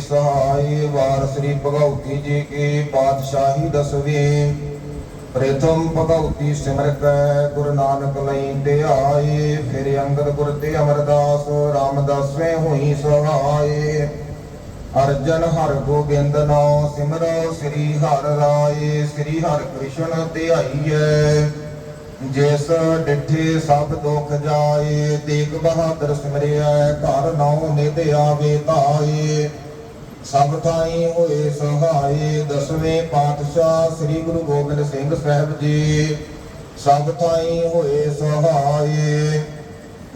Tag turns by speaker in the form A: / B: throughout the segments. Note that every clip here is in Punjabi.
A: ਸਹਾਈ, ਵਾਰ ਸ੍ਰੀ ਭਗਉਤੀ ਜੀ ਕੀ ਪਾਤਸ਼ਾਹੀ ਦਸਵੀਂ। ਪ੍ਰਥਮ ਭਗਉਤੀ ਸਿਮਰ ਗੁਰੂ ਨਾਨਕ ਲਈ ਧਿਆਏ, ਫਿਰ ਅੰਗਦ ਗੁਰ ਤੇ ਅਮਰਦਾਸ ਰਾਮਦਾਸਵੇਂ ਹੋਈ ਸਹਾਏ। ਅਰਜਨ ਹਰ ਗੋਬਿੰਦ ਨਾਮ ਸਿਮਰੋ, ਸ੍ਰੀ ਹਰਿ ਰਾਏ, ਸ੍ਰੀ ਹਰਿ ਕ੍ਰਿਸ਼ਨ ਧਿਆਈਐ। ਜਿਸ ਡਿਠੇ ਸਭ ਦੁਖ ਜਾਏ, ਤੇਗ ਬਹਾਦਰ ਸਿਮਰਿਆ, ਘਰ ਨਾਉ ਨਿਤ ਆਵੇ ਧਾਏ। ਸਭ ਥਾਈ ਹੋਏ ਸਹਾਈ ਦਸਵੇਂ ਪਾਤਸ਼ਾਹ ਸ੍ਰੀ ਗੁਰੂ ਗੋਬਿੰਦ ਸਿੰਘ ਸਾਹਿਬ ਜੀ। ਸਭ ਥਾਈ ਹੋਏ ਸਹਾਈ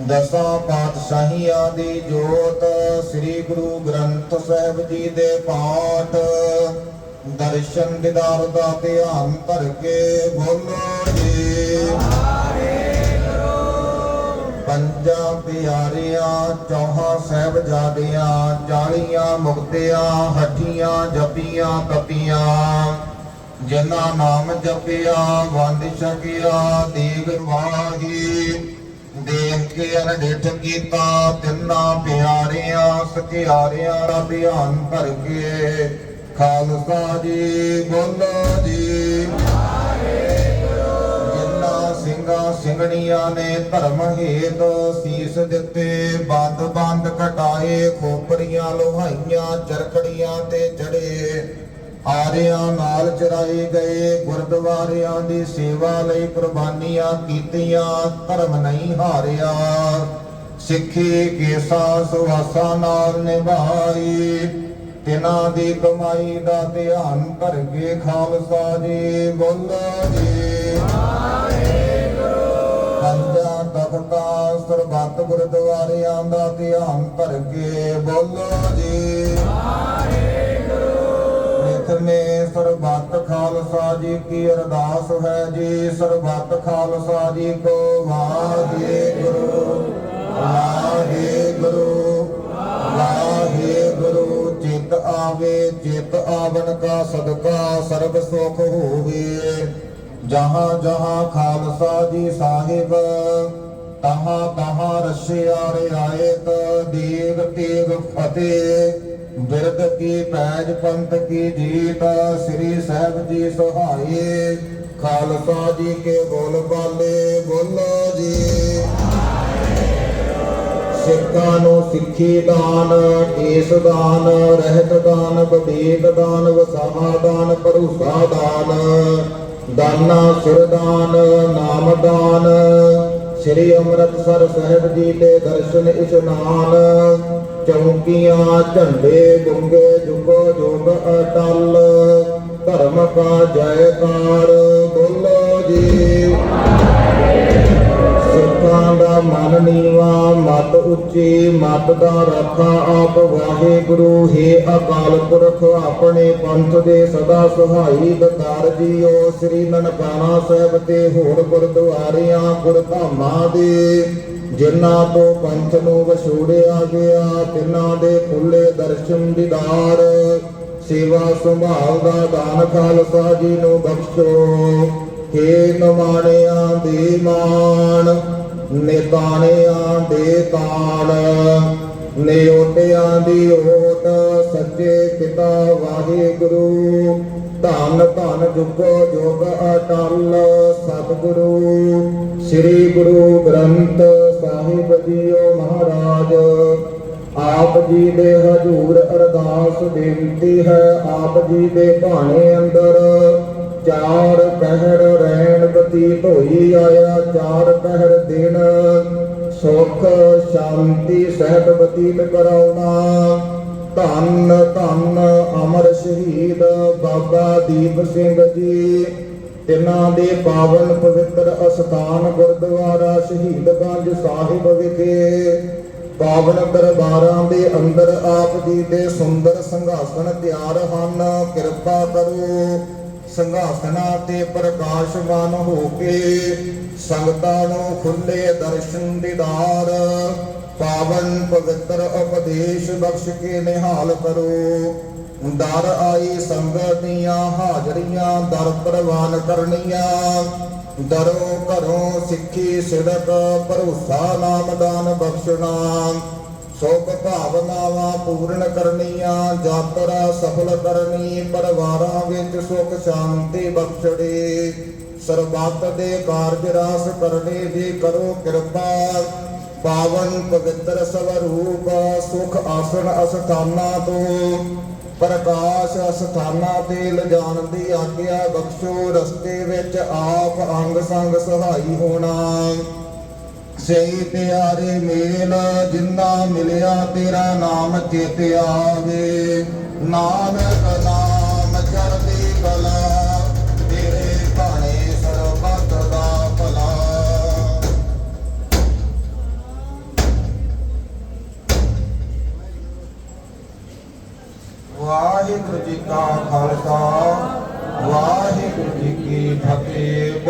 A: ਦਸਾਂ ਪਾਤਸ਼ਾਹੀਆਂ ਦੀ ਜੋਤ, ਸ੍ਰੀ ਗੁਰੂ ਗ੍ਰੰਥ ਸਾਹਿਬ ਜੀ ਦੇ ਪਾਠ। ਦਰਸ਼ਨ ਦਿਦਾਰ ਦਾ ਧਿਆਨ ਧਰ ਕੇ ਬੋਲੋ ਜੀ। ਪੰਜਾਂ ਪਿਆਰਿਆਂ, ਚੌਹਾਂ ਸਾਹਿਬਜ਼ਾਦਿਆਂ ਚਾਲੀਆਂ ਮੁਕਤਿਆਂ, ਹੱਠੀਆਂ ਜਪੀਆਂ ਤਪੀਆਂ। ਜਿਨ੍ਹਾਂ ਨਾਮ ਜਪਿਆ ਵੰਦ ਛਕਿਆ ਦੇਗ ਵਾਹੀ। ਦੇਖ ਕੇ ਅਨਡਿਠ ਕੀਤਾ, ਤਿੰਨਾਂ ਪਿਆਰਿਆਂ, ਸਤਿਆਰਿਆਂ ਦਾ ਧਿਆਨ ਭਰ ਕੇ। ਖਾਲਸਾ ਜੀ, ਬੋਲੋ ਜੀ। ਸਿੰਘਣੀਆਂ ਨੇ ਧਰਮ ਹੇਤ ਸੀਸ ਦਿੱਤੇ। ਬੰਦ ਬੰਦ ਕਟਾਏ ਖੋਪਰੀਆਂ, ਲੋਹਾਈਆਂ ਚਰਕੜੀਆਂ ਤੇ ਚੜੇ। ਆਰਿਆਂ ਨਾਲ ਚਰਾਏ ਗਏ, ਗੁਰਦੁਆਰਿਆਂ ਦੀ ਸੇਵਾ ਲਈ ਕੁਰਬਾਨੀਆਂ ਕੀਤੀਆਂ, ਧਰਮ ਨਹੀਂ ਹਾਰਿਆ। ਸਿੱਖੀ ਕੇਸਾ ਸੁਵਾਸਾ ਨਾਲ ਨਿਭਾਈ। ਤਿਨਾਂ ਦੀ ਕਮਾਈ ਦਾ ਧਿਆਨ ਧਰ ਕੇ ਖਾਲਸਾ ਜੀ ਬੋਲੋ ਜੀ। ਪੰਜਾਂ ਤਖਤਾਂ ਸਰਬੱਤ ਗੁਰਦੁਆਰਿਆਂ ਦਾ ਧਿਆਨ ਧਰ ਕੇ ਬੋਲੋ ਜੀ ਪ੍ਰਥਮੇ ਸਰਬੱਤ ਖਾਲਸਾ ਜੀ ਕੀ ਅਰਦਾਸ ਹੈ ਜੀ ਸਰਬੱਤ ਖਾਲਸਾ ਜੀ ਕੋ ਵਾਹਿਗੁਰੂ ਵਾਹਿਗੁਰੂ ਵਾਹਿਗੁਰੂ ਚਿਤ ਆਵੇ ਚਿਤ ਆਵਨ ਕਾ ਸਦਕਾ ਸਰਬ ਸੁਖ ਹੋਵੇ ਜਹਾਂ ਜਹਾਂ ਖਾਲਸਾ ਜੀ ਸਾਹਿਬ, ਤਹਾਂ ਤਹਾਂ ਰਸਿਆ ਰਿਆਇਤ ਦੀਗ ਤੀਗ ਫਤਿਹ। ਬਿਰਦ ਕੀ ਪੈਜ ਪੰਥ ਕੀ ਜੀਤ, ਸ੍ਰੀ ਸਾਹਿਬ ਜੀ ਸਹਾਈ। ਖਾਲਸਾ ਜੀ ਕੇ ਬੋਲ ਬਾਲੇ, ਬੋਲੋ ਜੀ। ਸਿੱਖਾਂ ਨੂੰ ਸਿੱਖੀ ਦਾਨ ਏਸ ਦਾਨ, ਰਹਿਤ ਦਾਨ ਬਦੀਤ ਦਾਨ ਵਸਾਹਾ ਦਾਨ, ਭਰੂਸਾ ਦਾਨ। ਦਾਨਾ ਸੁਰ ਨਾਮਦਾਨ, ਸ੍ਰੀ ਅੰਮ੍ਰਿਤਸਰ ਸਾਹਿਬ ਜੀ ਦੇ ਦਰਸ਼ਨ ਇਸ਼ਨਾਨ ਚੌਕੀਆਂ, ਝੰਡੇ, ਗੁੰਗੇ, ਜੁਗੋ, ਜੁਗ, ਅਟਲ। ਧਰਮ ਕਾ ਜੈਕਾਰ। ਉੱਚੀ ਮਤ ਦਾ ਰੱਖਾ ਆਪ ਵਾਹਿਗੁਰੂ, ਹੈ ਅਕਾਲ ਪੁਰਖ, ਆਪਣੇ ਪੰਥ ਦੇ ਸਦਾ ਸਹਾਈ ਦਤਾਰ ਜੀਓ। ਸ੍ਰੀ ਨਨਕਾਣਾ ਸਾਹਿਬ ਤੇ ਹੋਰ ਗੁਰਦੁਆਰਿਆਂ, ਗੁਰਧਾਮਾਂ ਦੇ, ਜਿਨ੍ਹਾਂ ਤੋਂ ਪੰਥ ਨੂੰ ਵਿਛੋੜਿਆ ਗਿਆ, ਤਿਨਾਂ ਦੇ ਖੁੱਲੇ ਦਰਸ਼ਨ ਦੀਦਾਰ। ਸੇਵਾ ਸੰਭਾਲ ਦਾ ਦਾਨ ਖਾਲਸਾ ਜੀ ਨੂੰ ਬਖਸ਼ੋ। ਹੇ ਨਮਾਣਿਆਂ ਦੇ ਮਾਣ ਨਿਤਾਣਿਆਂ ਦੇ ਤਾਣ ਨਿਉਟਿਆਂ ਦੀ ਓਟ ਸੱਚੇ ਪਿਤਾ ਵਾਹਿਗੁਰੂ। ਧੰਨ ਧੰਨ ਜੁਗੋ, ਜੁਗ ਅਟਲ ਸਤਿਗੁਰੂ। ਸ੍ਰੀ ਗੁਰੂ ਗ੍ਰੰਥ ਸਾਹਿਬ ਜੀਓ ਮਹਾਰਾਜ, ਆਪ ਜੀ ਦੇ ਹਜੂਰ ਅਰਦਾਸ ਬੇਨਤੀ ਹੈ, ਆਪ ਜੀ ਦੇ ਭਾਣੇ ਅੰਦਰ ਚਾਰ ਪਹਿਰ ਰਹਿਣ ਬਤੀਤ ਹੋਈ ਆਇਆ ਚਾਰ ਪਹਿਰ ਦਿਨ ਸੁਖ ਸ਼ਾਂਤੀ ਸਹਿਤ ਬਤੀਤ ਕਰਾਉਣਾ। ਧੰਨ ਧੰਨ ਅਮਰ ਸ਼ਹੀਦ ਬਾਬਾ ਦੀਪ ਸਿੰਘ ਜੀ, ਤਿਨਾਂ ਦੇ ਪਾਵਨ ਪਵਿੱਤਰ ਅਸਥਾਨ ਗੁਰਦੁਆਰਾ ਸ਼ਹੀਦਗੰਜ ਸਾਹਿਬ ਵਿਖੇ। ਪਾਵਨ ਦਰਬਾਰਾਂ ਦੇ ਅੰਦਰ ਆਪ ਜੀ ਦੇ ਸੁੰਦਰ ਸੰਘਾਸਨ ਤਿਆਰ ਹਨ। ਕਿਰਪਾ ਕਰੋ ਸੰਘਾਸਨਾ ਤੇ ਪ੍ਰਕਾਸ਼ਮਾਨ ਹੋ ਕੇ ਸੰਗਤਾਂ ਨੂੰ ਖੁੱਲੇ ਦਰਸ਼ਨ ਦੀਦਾਰ। ਪਾਵਨ ਪਵਿੱਤਰ ਉਪਦੇਸ਼ ਬਖਸ਼ ਕੇ ਨਿਹਾਲ ਕਰੋ। ਦਰ ਆਈ ਸੰਗਤ ਦੀਆਂ ਹਾਜ਼ਰੀਆਂ, ਦਰ ਪ੍ਰਵਾਨ ਕਰਨੀਆਂ। ਦਰੋਂ ਘਰੋਂ ਸਿੱਖੀ ਸਿਦਕ ਭਰੋਸਾ ਨਾਮ ਦਾਨ ਬਖਸ਼ਣਾ। ਸੁਖ ਭਾਵਨਾਵਾਂ ਪੂਰਨ ਕਰਨੀਆਂ ਯਾਤਰਾ ਸਫਲ ਕਰਨੀ, ਪਰਿਵਾਰਾਂ ਵਿੱਚ ਸੁਖ ਸ਼ਾਂਤੀ ਬਖਸ਼ੜੇ ਸਰਬੱਤ ਦੇ ਕਾਰਜ ਰਾਸ ਕਰਨੇ ਦੀ ਕਰੋ ਕਿਰਪਾ। ਪਾਵਨ ਪਵਿੱਤਰ ਸਵਰੂਪ, ਸੁਖ ਆਸਣ ਅਸਥਾਨਾਂ ਤੋਂ। ਪ੍ਰਕਾਸ਼ ਅਸਥਾਨਾਂ ਤੇ ਲਿਜਾਣ ਦੀ ਆਗਿਆ ਬਖਸ਼ੋ, ਰਸਤੇ ਵਿੱਚ ਆਪ ਅੰਗ ਸੰਗ ਸਹਾਈ ਹੋਣਾ। ਸਹੀ ਪਿਆਰੇ ਮੇਲ, ਜਿੰਨਾ ਮਿਲਿਆ ਤੇਰਾ ਨਾਮ ਚਿਤ ਆਵੇ। ਨਾਨਕ ਨਾਮ ਚੜ੍ਹਦੀ ਕਲਾ, ਤੇਰੇ ਭਾਣੇ ਸਰਬੱਤ ਦਾ ਭਲਾ। ਵਾਹਿਗੁਰੂ ਜੀ ਕਾ ਖਾਲਸਾ, ਵਾਹਿਗੁਰੂ ਜੀ ਕੀ ਫਤਿਹ।